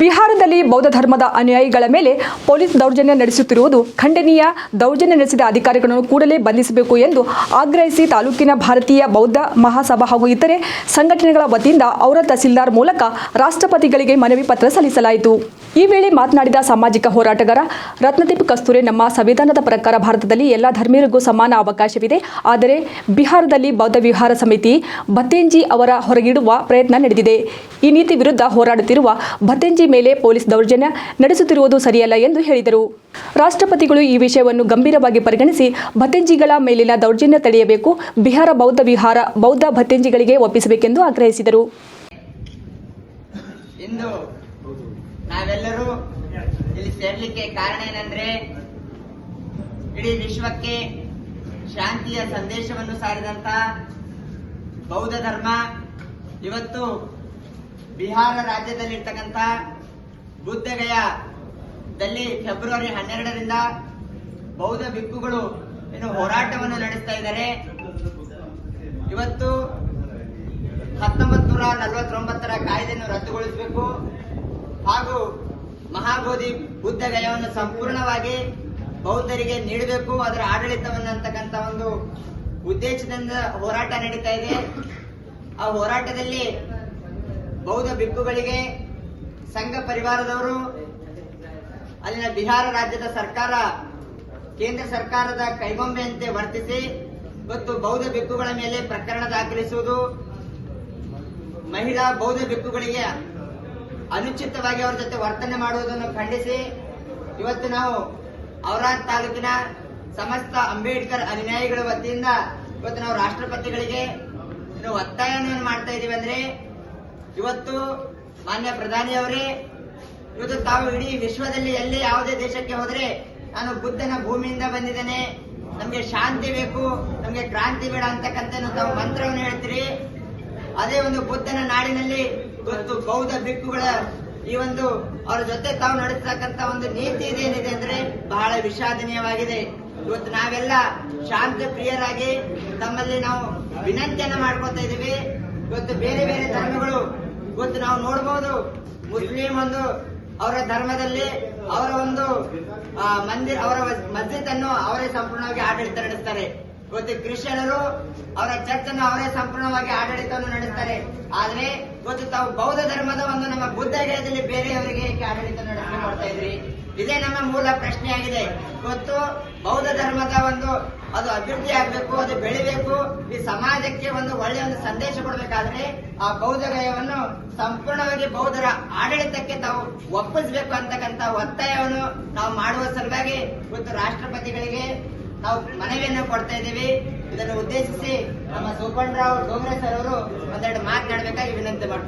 ಬಿಹಾರದಲ್ಲಿ ಬೌದ್ಧ ಧರ್ಮದ ಅನುಯಾಯಿಗಳ ಮೇಲೆ ಪೊಲೀಸ್ ದೌರ್ಜನ್ಯ ನಡೆಸುತ್ತಿರುವುದು ಖಂಡನೀಯ. ದೌರ್ಜನ್ಯ ನಡೆಸಿದ ಅಧಿಕಾರಿಗಳನ್ನು ಕೂಡಲೇ ಬಂಧಿಸಬೇಕು ಎಂದು ಆಗ್ರಹಿಸಿ ತಾಲೂಕಿನ ಭಾರತೀಯ ಬೌದ್ಧ ಮಹಾಸಭಾ ಹಾಗೂ ಇತರೆ ಸಂಘಟನೆಗಳ ವತಿಯಿಂದ ಔರ ತಹಸೀಲ್ದಾರ್ ಮೂಲಕ ರಾಷ್ಟ್ರಪತಿಗಳಿಗೆ ಮನವಿ ಪತ್ರ ಸಲ್ಲಿಸಲಾಯಿತು. ಈ ವೇಳೆ ಮಾತನಾಡಿದ ಸಾಮಾಜಿಕ ಹೋರಾಟಗಾರ ರತ್ನದೀಪ್ ಕಸ್ತೂರಿ, ನಮ್ಮ ಸಂವಿಧಾನದ ಪ್ರಕಾರ ಭಾರತದಲ್ಲಿ ಎಲ್ಲ ಧರ್ಮೀಯರಿಗೂ ಸಮಾನ ಅವಕಾಶವಿದೆ. ಆದರೆ ಬಿಹಾರದಲ್ಲಿ ಬೌದ್ಧ ವಿಹಾರ ಸಮಿತಿ ಭತ್ತೇಂಜಿ ಅವರ ಹೊರಗಿಡುವ ಪ್ರಯತ್ನ ನಡೆದಿದೆ. ಈ ನೀತಿ ವಿರುದ್ಧ ಹೋರಾಡುತ್ತಿರುವ ಭತ್ತೇಂಜಿ ಮೇಲೆ ಪೊಲೀಸ್ ದೌರ್ಜನ್ಯ ನಡೆಸುತ್ತಿರುವುದು ಸರಿಯಲ್ಲ ಎಂದು ಹೇಳಿದರು. ರಾಷ್ಟ್ರಪತಿಗಳು ಈ ವಿಷಯವನ್ನು ಗಂಭೀರವಾಗಿ ಪರಿಗಣಿಸಿ ಭತ್ತೇಂಜಿಗಳ ಮೇಲಿನ ದೌರ್ಜನ್ಯ ತಡೆಯಬೇಕು, ಬಿಹಾರ ಬೌದ್ಧ ವಿಹಾರ ಬೌದ್ಧ ಭತ್ತೇಂಜಿಗಳಿಗೆ ಒಪ್ಪಿಸಬೇಕೆಂದು ಆಗ್ರಹಿಸಿದರು. ನಾವೆಲ್ಲರೂ ಇಲ್ಲಿ ಸೇರ್ಲಿಕ್ಕೆ ಕಾರಣ ಏನಂದ್ರೆ, ಇಡೀ ವಿಶ್ವಕ್ಕೆ ಶಾಂತಿಯ ಸಂದೇಶವನ್ನು ಸಾರಿದಂತ ಬೌದ್ಧ ಧರ್ಮ, ಇವತ್ತು ಬಿಹಾರ ರಾಜ್ಯದಲ್ಲಿರ್ತಕ್ಕಂಥ ಬುದ್ಧಗಯದಲ್ಲಿ ಫೆಬ್ರವರಿ ಹನ್ನೆರಡರಿಂದ ಬೌದ್ಧ ಬಿಕ್ಕುಗಳು ಇನ್ನು ಹೋರಾಟವನ್ನು ನಡೆಸ್ತಾ ಇದ್ದಾರೆ. ಇವತ್ತು ಹತ್ತೊಂಬತ್ತು ನೂರ ನಲವತ್ತೊಂಬತ್ತರ ಕಾಯ್ದೆಯನ್ನು ರದ್ದುಗೊಳಿಸಬೇಕು. ಹಾಗೂ ಮಹಾಬೋಧಿ ಬುದ್ಧ ಗಯವನ್ನು ಸಂಪೂರ್ಣವಾಗಿ ಬೌದ್ಧರಿಗೆ ನೀಡಬೇಕು. ಅದರ ಆಡಳಿತವನ್ನು ಅಂತಕ್ಕಂಥ ಒಂದು ಉದ್ದೇಶದಿಂದ ಹೋರಾಟ ನಡೀತಾ ಇದೆ. ಆ ಹೋರಾಟದಲ್ಲಿ ಬೌದ್ಧ ಬಿಕ್ಕುಗಳಿಗೆ ಸಂಘ ಪರಿವಾರದವರು, ಅಲ್ಲಿನ ಬಿಹಾರ ರಾಜ್ಯದ ಸರ್ಕಾರ, ಕೇಂದ್ರ ಸರ್ಕಾರದ ಕೈಗೊಂಬೆಯಂತೆ ವರ್ತಿಸಿ ಮತ್ತು ಬೌದ್ಧ ಬಿಕ್ಕುಗಳ ಮೇಲೆ ಪ್ರಕರಣ ದಾಖಲಿಸುವುದು. ಮಹಿಳಾ ಬೌದ್ಧ ಭಿಕ್ಕುಗಳಿಗೆ ಅನುಚಿತವಾಗಿ ಅವರ ಜೊತೆ ವರ್ತನೆ ಮಾಡುವುದನ್ನು ಖಂಡಿಸಿ. ಇವತ್ತು ನಾವು ಔರಾದ್ ತಾಲೂಕಿನ ಸಮಸ್ತ ಅಂಬೇಡ್ಕರ್ ಅನುಯಾಯಿಗಳ ವತಿಯಿಂದ ಇವತ್ತು ನಾವು ರಾಷ್ಟ್ರಪತಿಗಳಿಗೆ ಒತ್ತಾಯವನ್ನು ಮಾಡ್ತಾ ಇದೀವಿ ಅಂದ್ರೆ, ಇವತ್ತು ಮಾನ್ಯ ಪ್ರಧಾನಿಯವರೇ ಇವತ್ತು ತಾವು ಇಡೀ ವಿಶ್ವದಲ್ಲಿ ಎಲ್ಲಿ ಯಾವುದೇ ದೇಶಕ್ಕೆ ಹೋದ್ರೆ ನಾನು ಬುದ್ಧನ ಭೂಮಿಯಿಂದ ಬಂದಿದ್ದೇನೆ. ನಮ್ಗೆ ಶಾಂತಿ ಬೇಕು, ನಮ್ಗೆ ಕ್ರಾಂತಿ ಬೇಡ ಅಂತಕ್ಕಂಥ ತಾವು ಮಂತ್ರವನ್ನು ಹೇಳ್ತೀರಿ. ಅದೇ ಒಂದು ಬುದ್ಧನ ನಾಡಿನಲ್ಲಿ ಗೊತ್ತು, ಬೌದ್ಧ ಬಿಕ್ಕುಗಳ ಈ ಒಂದು ಅವರ ಜೊತೆ ತಾವು ನಡೆಸತಕ್ಕಂತ ಒಂದು ನೀತಿ ಇದೇನಿದೆ ಅಂದ್ರೆ ಬಹಳ ವಿಷಾದನೀಯವಾಗಿದೆ. ಇವತ್ತು ನಾವೆಲ್ಲ ಶಾಂತ ಪ್ರಿಯರಾಗಿ ತಮ್ಮಲ್ಲಿ ನಾವು ವಿನಂತಿಯನ್ನ ಮಾಡ್ಕೊತಾ ಇದೀವಿ ಇವತ್ತು ಬೇರೆ ಬೇರೆ ಧರ್ಮಗಳು ಇವತ್ತು ನಾವು ನೋಡಬಹುದು ಮುಸ್ಲಿಂ ಒಂದು ಅವರ ಧರ್ಮದಲ್ಲಿ ಅವರ ಒಂದು ಮಂದಿರ, ಅವರ ಮಸ್ಜಿದ್ ಅನ್ನು ಅವರೇ ಸಂಪೂರ್ಣವಾಗಿ ಆಡಳಿತ ನಡೆಸ್ತಾರೆ. ಇವತ್ತು ಕ್ರಿಶ್ಚಿಯನರು ಅವರ ಚರ್ಚ್ ಅನ್ನು ಅವರೇ ಸಂಪೂರ್ಣವಾಗಿ ಆಡಳಿತವನ್ನು ನಡೆಸ್ತಾರೆ. ಆದ್ರೆ ಇವತ್ತು ತಾವು ಬೌದ್ಧ ಧರ್ಮದ ಒಂದು ನಮ್ಮ ಬುದ್ಧ ಗಿಡದಲ್ಲಿ ಬೇರೆಯವರಿಗೆ ಏಕೆ ಆಡಳಿತ ನಡೆಸಿ ಮಾಡ್ತಾ ಇದ್ರಿ? ಇದೇ ನಮ್ಮ ಮೂಲ ಪ್ರಶ್ನೆಯಾಗಿದೆ. ಇವತ್ತು ಬೌದ್ಧ ಧರ್ಮದ ಒಂದು ಅದು ಅಭಿವೃದ್ಧಿ ಆಗ್ಬೇಕು, ಅದು ಬೆಳಿಬೇಕು, ಈ ಸಮಾಜಕ್ಕೆ ಒಂದು ಒಳ್ಳೆಯ ಒಂದು ಸಂದೇಶ ಕೊಡಬೇಕಾದ್ರೆ ಆ ಬೌದ್ಧ ಗಯವನ್ನು ಸಂಪೂರ್ಣವಾಗಿ ಬೌದ್ಧರ ಆಡಳಿತಕ್ಕೆ ತಾವು ಒಪ್ಪಿಸಬೇಕು ಅಂತಕ್ಕಂತ ಒತ್ತಾಯವನ್ನು ನಾವು ಮಾಡುವ ಸಲುವಾಗಿ ಇವತ್ತು ರಾಷ್ಟ್ರಪತಿಗಳಿಗೆ ನಾವು ಮನವಿಯನ್ನು ಕೊಡ್ತಾ ಇದ್ದೀವಿ. ಇದನ್ನು ಉದ್ದೇಶಿಸಿ ನಮ್ಮ ಸೋಪಣ್ಣರಾವ್ ಡೋಂಗ್ರೆ ಸರ್ ಅವರು ಒಂದೆರಡು ಮಾತನಾಡಬೇಕಾಗಿ ವಿನಂತಿ ಮಾಡ್ತಾರೆ